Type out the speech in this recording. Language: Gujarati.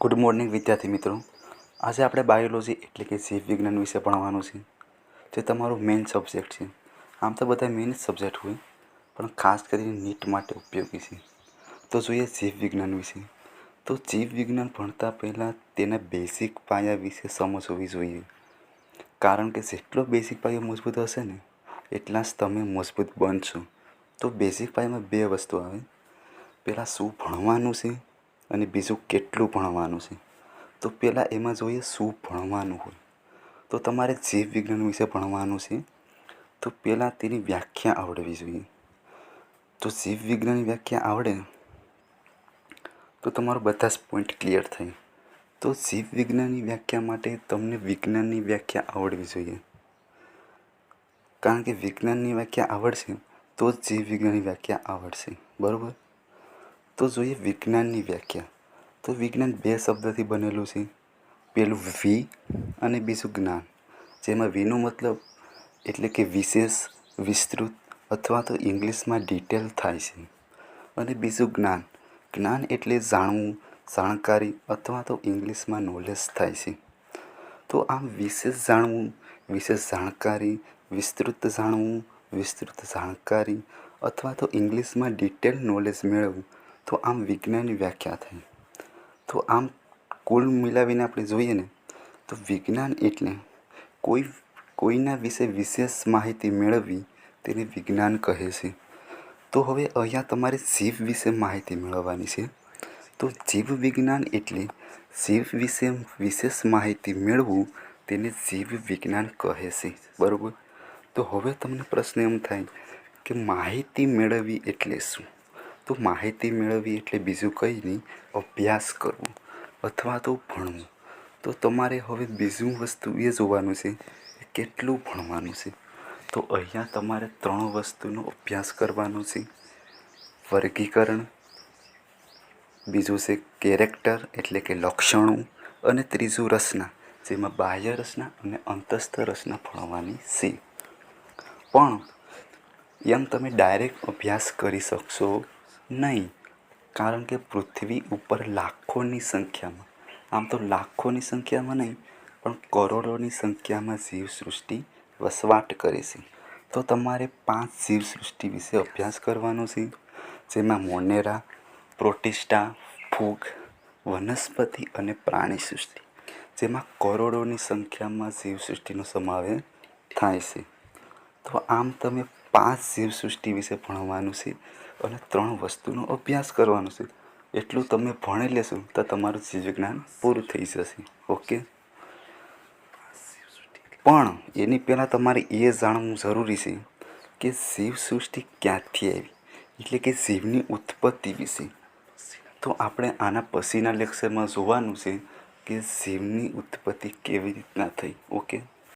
ગુડ મોર્નિંગ વિદ્યાર્થી મિત્રો. આજે આપણે બાયોલોજી એટલે કે જીવ વિજ્ઞાન વિશે ભણવાનું છે. જે તમારો મેઇન સબ્જેક્ટ છે. આમ તો બધા મેઇન સબ્જેક્ટ હોય, પણ ખાસ કરીને નીટ માટે ઉપયોગી છે. તો જોઈએ જીવ વિજ્ઞાન વિશે. તો જીવ વિજ્ઞાન ભણતા પહેલાં તેના બેઝિક પાયા વિશે સમજ હોવી જોઈએ. કારણ કે જેટલો બેઝિક પાયો મજબૂત હશે ને, એટલા જ તમે મજબૂત બનશો. તો બેઝિક પાયામાં બે વસ્તુ આવે. પહેલાં શું ભણવાનું છે અને બીજું કેટલું ભણવાનું છે? તો પહેલાં એમાં જોઈએ શું ભણવાનું હોય. તો તમારે જીવ વિજ્ઞાન વિશે ભણવાનું છે, તો પહેલાં તેની વ્યાખ્યા આવડવી જોઈએ. તો જીવ વિજ્ઞાનની વ્યાખ્યા આવડે, તો તમારો બધા જ પોઈન્ટ ક્લિયર થાય. તો જીવ વિજ્ઞાનની વ્યાખ્યા માટે તમને વિજ્ઞાનની વ્યાખ્યા આવડવી જોઈએ. કારણ કે વિજ્ઞાનની વ્યાખ્યા આવડશે, તો જ જીવ વિજ્ઞાનની વ્યાખ્યા આવડશે. બરાબર? તો જોઈએ વિજ્ઞાનની વ્યાખ્યા. તો વિજ્ઞાન બે શબ્દથી બનેલું છે. પેલું વી અને બીજું જ્ઞાન. જેમાં વીનો મતલબ એટલે કે વિશેષ, વિસ્તૃત અથવા તો ઇંગ્લિશમાં ડિટેલ થાય છે. અને બીજું જ્ઞાન. જ્ઞાન એટલે જાણવું, જાણકારી અથવા તો ઇંગ્લિશમાં નોલેજ થાય છે. તો આમ વિશેષ જાણવું, વિશેષ જાણકારી, વિસ્તૃત જાણવું, વિસ્તૃત જાણકારી અથવા તો ઇંગ્લિશમાં ડિટેલ નોલેજ મેળવવું તો આમ વિજ્ઞાનની વ્યાખ્યા થઈ. તો આમ કુલ મિલાવીને આપણે જોઈએ ને, તો વિજ્ઞાન એટલે કોઈ, કોઈના વિશે વિશેષ માહિતી મેળવવી તેને વિજ્ઞાન કહે છે. તો હવે અહીંયા તમારે જીવ વિશે માહિતી મેળવવાની છે. તો જીવ વિજ્ઞાન એટલે જીવ વિશે વિશેષ માહિતી મેળવવું તેને જીવ વિજ્ઞાન કહે છે. બરાબર? તો હવે તમને પ્રશ્ન એમ થાય કે માહિતી મેળવવી એટલે શું? તો માહિતી મેળવવી એટલે બીજું કંઈ નહીં, અભ્યાસ કરવો અથવા તો ભણવું. તો તમારે હવે બીજું વસ્તુ એ જોવાનું છે કેટલું ભણવાનું છે. તો અહીંયા તમારે ત્રણ વસ્તુનો અભ્યાસ કરવાનો છે. વર્ગીકરણ, બીજું છે કેરેક્ટર એટલે કે લક્ષણો, અને ત્રીજું રચના, જેમાં બાહ્ય રચના અને અંતસ્થ રચના ભણવાની છે. પણ, એમ તમે ડાયરેક્ટ અભ્યાસ કરી શકશો નહીં, કારણ કે પૃથ્વી ઉપર લાખોની સંખ્યામાં, આમ તો લાખોની સંખ્યામાં નહીં, પણ કરોડોની સંખ્યામાં જીવસૃષ્ટિ વસવાટ કરે છે. તો તમારે પાંચ જીવસૃષ્ટિ વિશે અભ્યાસ કરવાનો છે, જેમાં મોનેરા, પ્રોટિસ્ટા, ફૂગ, વનસ્પતિ અને પ્રાણી સૃષ્ટિ જેમાં કરોડોની સંખ્યામાં જીવસૃષ્ટિનો સમાવેશ થાય છે. તો આમ તમે પાંચ જીવસૃષ્ટિ વિશે ભણવાનું છે અને ત્રણ વસ્તુનો અભ્યાસ કરવાનો છે. એટલું તમે ભણી લેશો તો તમારું જીવજ્ઞાન પૂરું થઈ જશે. ઓકે? પણ એની પહેલાં તમારે એ જાણવું જરૂરી છે કે જીવસૃષ્ટિ ક્યાંથી આવી? એટલે કે જીવની ઉત્પત્તિ વિશે. તો આપણે આના પછીના લેક્ચરમાં જોવાનું છે કે જીવની ઉત્પત્તિ કેવી રીતના થઈ? ઓકે?